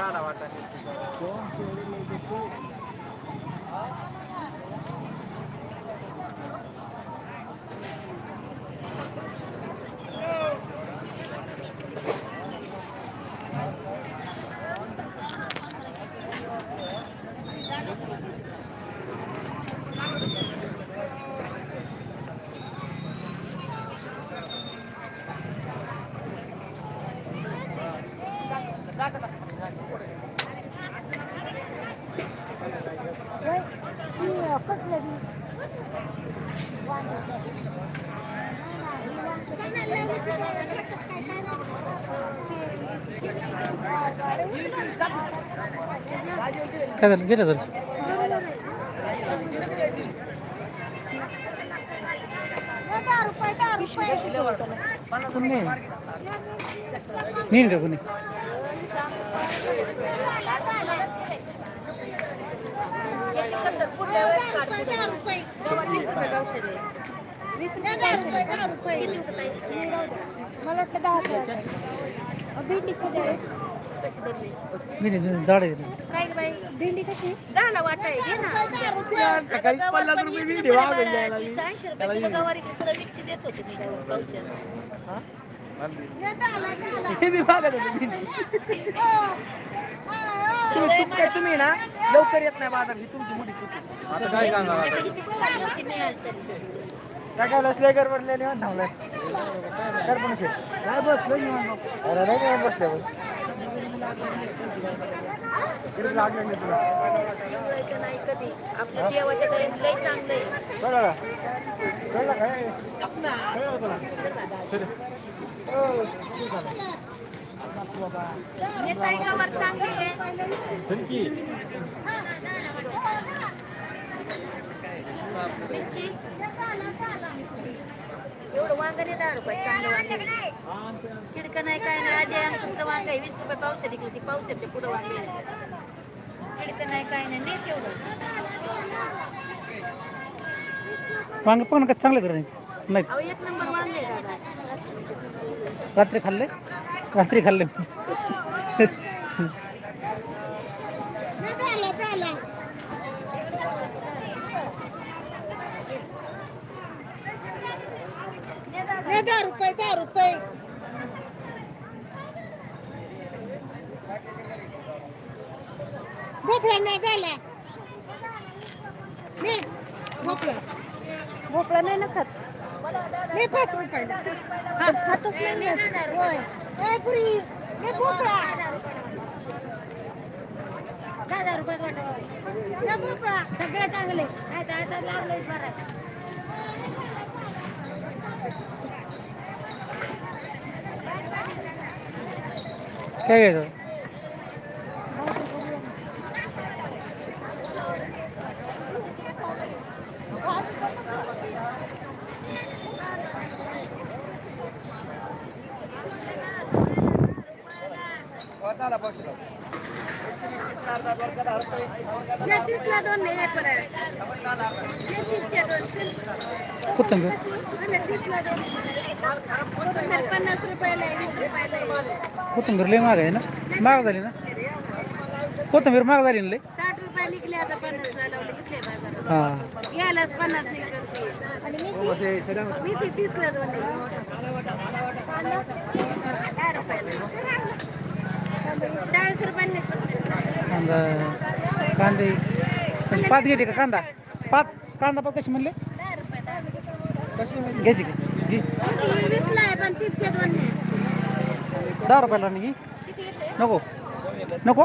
झाला वाटा काय झालं? गेलं तर कोण? नाही का कोणी मला वाटलं दहा भेंडीचं द्या. कशी धरली नाही झाड आहे काय गं बाई भेंडी कशी दहाला घे ना. सकाळी पन्नास रुपये भेंडी वाढून द्यायला लागली. ऐंशी रुपये किलो गवारी पुढे मिरची देत होते मी गावात पावच्या हे? बी मागत होते भेंडी. तुम्ही चूक काय तुम्ही ना लवकर येत नाही बाजार ही तुमची मोठी चूक. आहे. आता काय सांगा किती नाही आलं तरी. काय काय लसले कर बसले निवांत कर पण शेत काय निवांत? अरे नाही निवांत लागलं नाही कधी आपल्या देवाच्या घरात लय चांगलं आहे हो, चांगली आहे एवढं वांग नाही दहा रुपये चांगलं वांग किडकं नाही काय नाही. अजय तुमचं वांग आहे. वीस रुपये पावशे विकलं ती पुढं वांगे किडकं नाही काय नाही. नाही तेवढं वांगे पण का चांगले नाही? नाही. अहो एक नंबर वांग आहे दादा. रात्री खाल्ले रात्री खाल्ले दहा रुपये दहा रुपये. भोपळा नाही झाला. ने भोपळा. भोपळा नाही ना खात? ने पाच रुपये. हा, खातच नाही मी. होय. ए पुरी ने भोपळा. दहा रुपये भोपळा. सगळे चांगले नाही तर आता लागलोय बरं. काय घ्यायचं वरदाला बसलो. या तीसला दोन नाही आहे परत. या तीसच्या दोन चल. कोथिंबीर आणि तीसला दोन. कोथिंबीर पन्नास रुपयाला आहे, वीस रुपयाला आहे. कोथिंबीर लय महाग आहे ना महाग झाली ना कोथिंबीर महाग झाली ना लय साठ रुपये निघले आता पन्नास लावले घेतले बाजारात हां घ्यायलाच पन्नास पात घेते का कांदा? पात कांदा पात कशी म्हणले? दहा घ्यायची का? घे. दहा रुपयाला नाही नको. नको?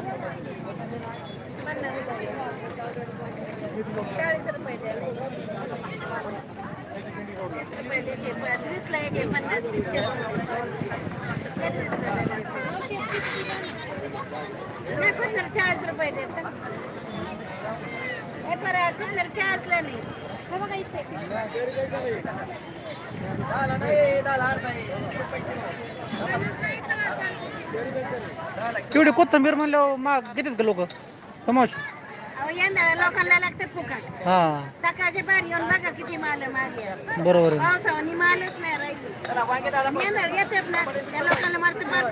चाळीस रुपये. चाळीस रुपये तेवढी कोथंबीर म्हणल्यावर माग घेतात का लोक? कमावशी हो, लोकांना लागते फुकट. हां. सकाळचे बाहेर येऊन बघा किती माल मागे बरोबर आहे. पावसावानी मालच नाही राहिली. येणार येतात ना त्या लोकांना मारते मार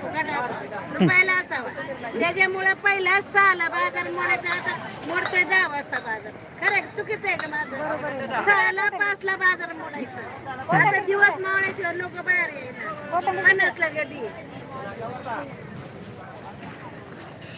रुपयाला असावा. त्याच्यामुळे पहिला सहाला बाजार मोडायचा आता मोडतोय दहा वाजता बाजार. खरं चुकीचं आहे का माझं? सहाला पाचला बाजार मोडायचा. आता दिवस मावळ्याशिवाय लोक बाहेर येणार पन्नासला गडी खायचं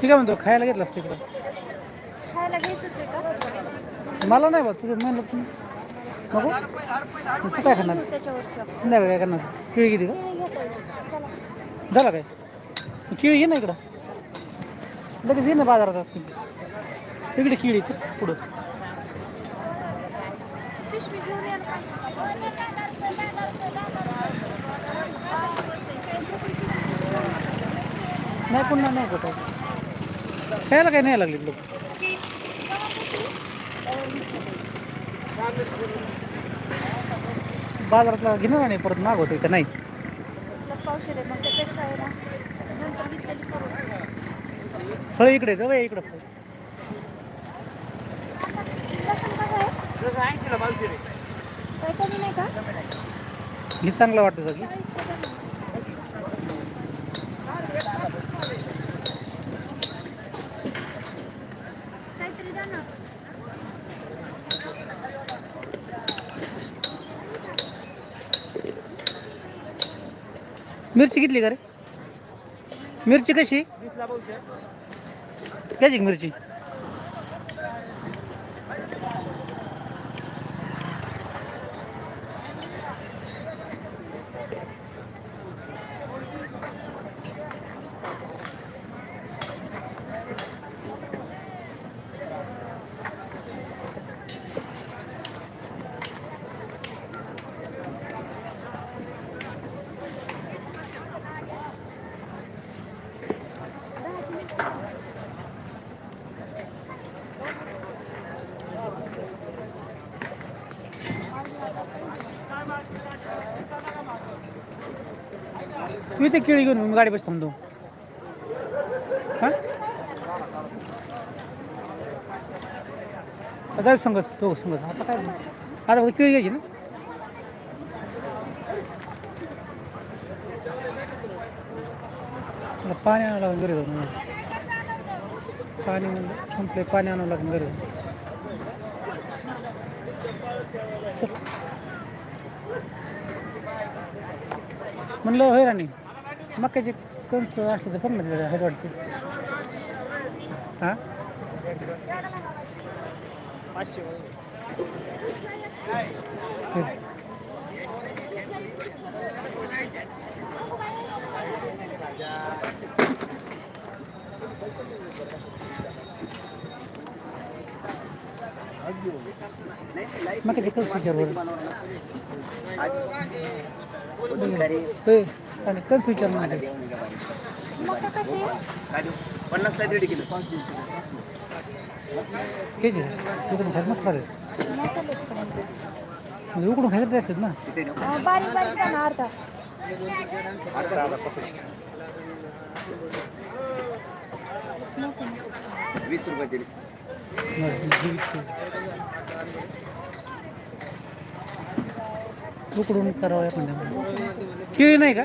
ठीक आहे म्हणतो खायला घेतलास तिकडं? मला नाही बघ तुझं म्हणलं तुम्ही नको? तू काय खाणार? नाही काय करणार? केळी किती का? झालं काय? केळी घे ना इकडं. लगेच ये ना बाजारात. इकडे केळी पुढं. नाही पुन्हा नाही कुठं. खायला काय नाही लागले लोक. बाजारातला घेणार नाही परत माग होते का नाही? फळ इकडे जाऊ इकडं फळ. हे चांगलं वाटतं सगळी. मिरची कितली का रे? मिरची कशी? वीसला पावशे घ्यायची का मिरची. मी ते केळी घेऊन मी गाडी बस थांबतो. हां? आता संगच तो संगच आता काय आता फक्त केळी घ्यायची ना? मला पाणी आणावं लागून घरी जाऊन. पाणी म्हणलं संपले पाणी आणावं लागून घरी जाऊन. म्हणलं होय राणी? मक्याचे कणस असले तर पण आहेत वाटते. हां. मक्याचे कणस विचारवर आणि कणस विचार म्हणजे? पन्नासला दीड किलो. हे जे उकडून खायचं मस्त लागेल म्हणजे उकडून ना? बारीक बारीक द्या ना अर्धा. वीस रुपये दिले. बरं. उकडून करावं या म्हणजे केळी नाही का?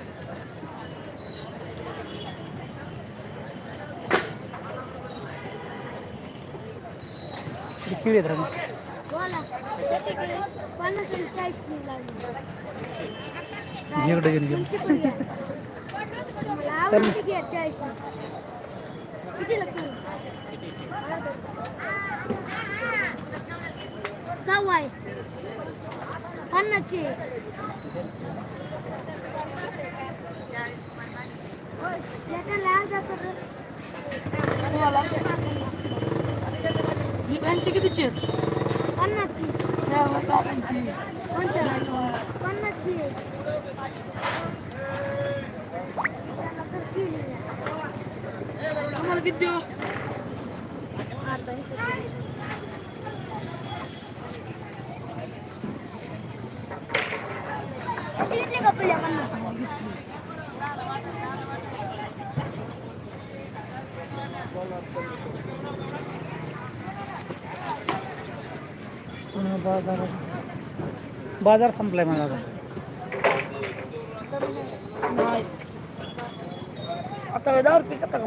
केळी आहेत राणी. बोला जसे की पन्नास आणि चाळीस नाही लागले इकडे घेऊन घे मला आवडते घ्या चाळीस कितीला किलो सव्वा आहे पन्नासची यांची कितीची आहेत पन्नासची पन्नासची तुम्हाला किती देऊ किती कपडे पन्नास बाजार. बाजार संपलाय माझा आता. नाही. आता दहा रुपये का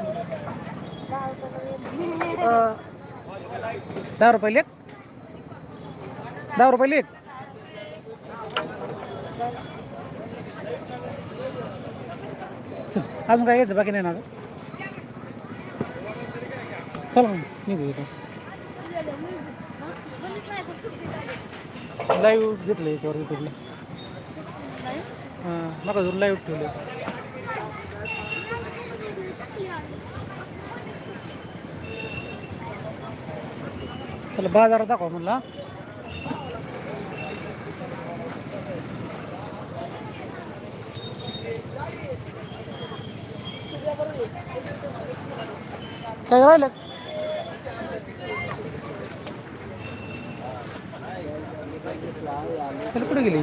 दहा रुपये लेख. दहा रुपये लेख. चल अजून काय घ्यायचं बाकी नाही ना आता? चला निघू इथं. लाईव्ह घेतलं याच्यावर युट्यूबला हां नका जरूर लाईव्ह ठेवलं चला बाजारात दाखवा म्हणला. काय राहिलं त्याला कुठे गेली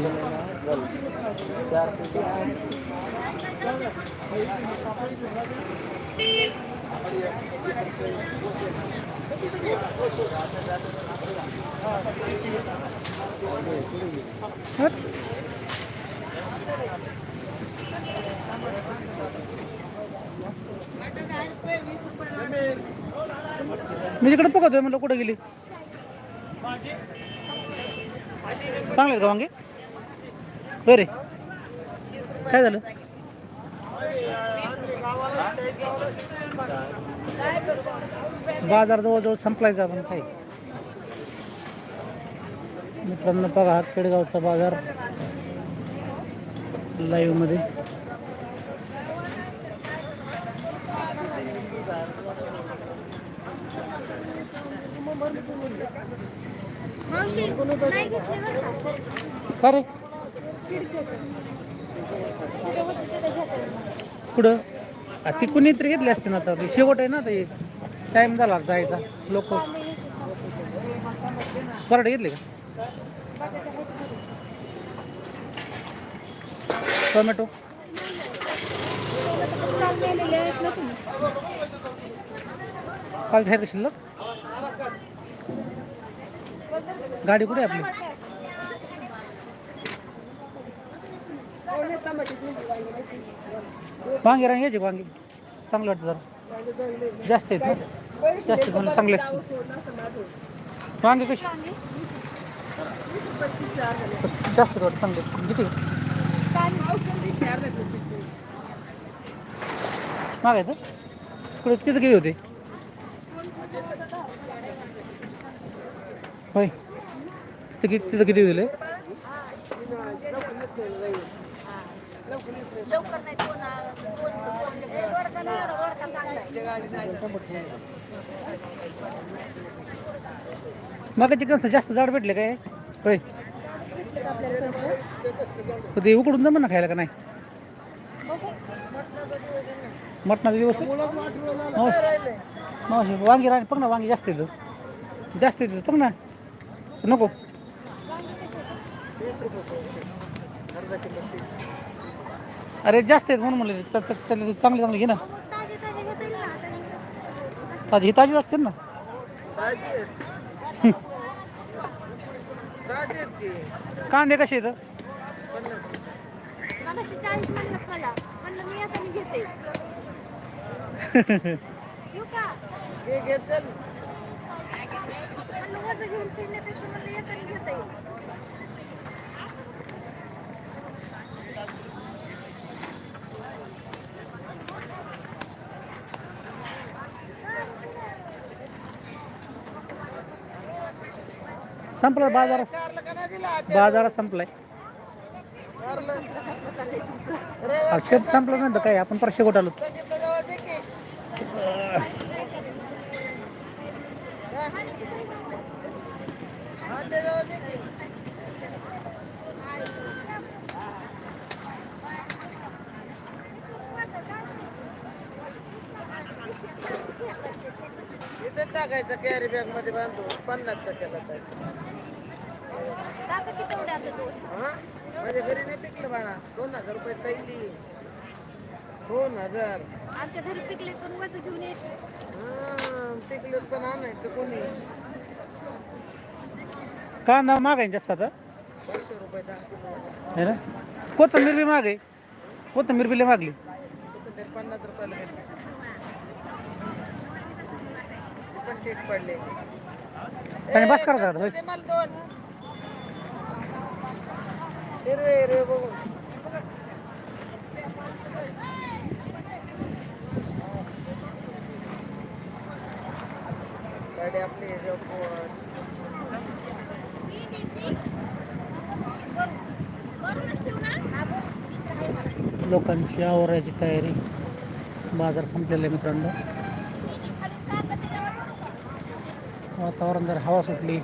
हट. मी तिकडे बघतोय म्हणलं कुठं गेली? चांगले का वांगे? होय रे. काय झालं? बाजार जवळजवळ संपलायचा आपण काय मित्रांनो बघा हा खेडगावचा बाजार लाईव्हमध्ये. का? रे? कुठं? ती कुणी तरी घेतली असते ना आता. ती शेवट आहे ना ते टाइम झाला जायचा. लोक. पराठे घेतले का? टोमॅटो काल का शिल्लक गाडी आहे आपली वांगे रांग यायचे का वांगे चांगलं वाटतं जरा जास्त जास्त चांगले वांगे कशी जास्त वाटतं चांगले. किती? मागायचं तिकडे तिथं किती होते. होय. तिथं किती तिथं किती दिले? लवकर नाही दोन दोन दोडकाला एवढा दोडका चांगला आहे. मग चिकन जास्त जाड भेटले काय? होय. पण ते उकडून जमन ना खायला का नाही? मटणाचा दिवस? मावशी वांगी राणी बघ ना वांगी जास्त येतं. जास्त येतं बघ ना. नको. अरे जास्त आहेत म्हणून म्हणले चांगले चांगले घे ना. ताजे ताजे ताजी ही ताजीच असतील ना. कांदे कसे आहेत? संपला बाजार. बाजारात संपलाय. शेत संपलं नाही तर काय? आपण परशे गोट आलो टाकायचं कॅरी बॅगमध्ये बांधून पन्नासचा केला तर काका किती एवढे आता तू हा? माझ्या घरी नाही पिकलं बाळा. दोन हजार रुपये तैली. दोन हजार. आमच्या घरी पिकले पण वजन घेऊन यायचं. हा, पिकलं पण आणायचं कोणी? कांदा मागाय जास्त आता? पाचशे रुपये दहा किलो है ना? कोथंबीर बी मागे कोथंबीर बी लय मागली. कुठं तरी पन्नास रुपयाला भेटते पण ठीक पडले. आणि बस करा दादा, होय. ते मला दोन. हिरवे हिरवे बघून. गाडी आपली लोकांची आवरायची तयारी. बाजार संपलेला आहे मित्रांनो. वातावरण जर हवा सुटली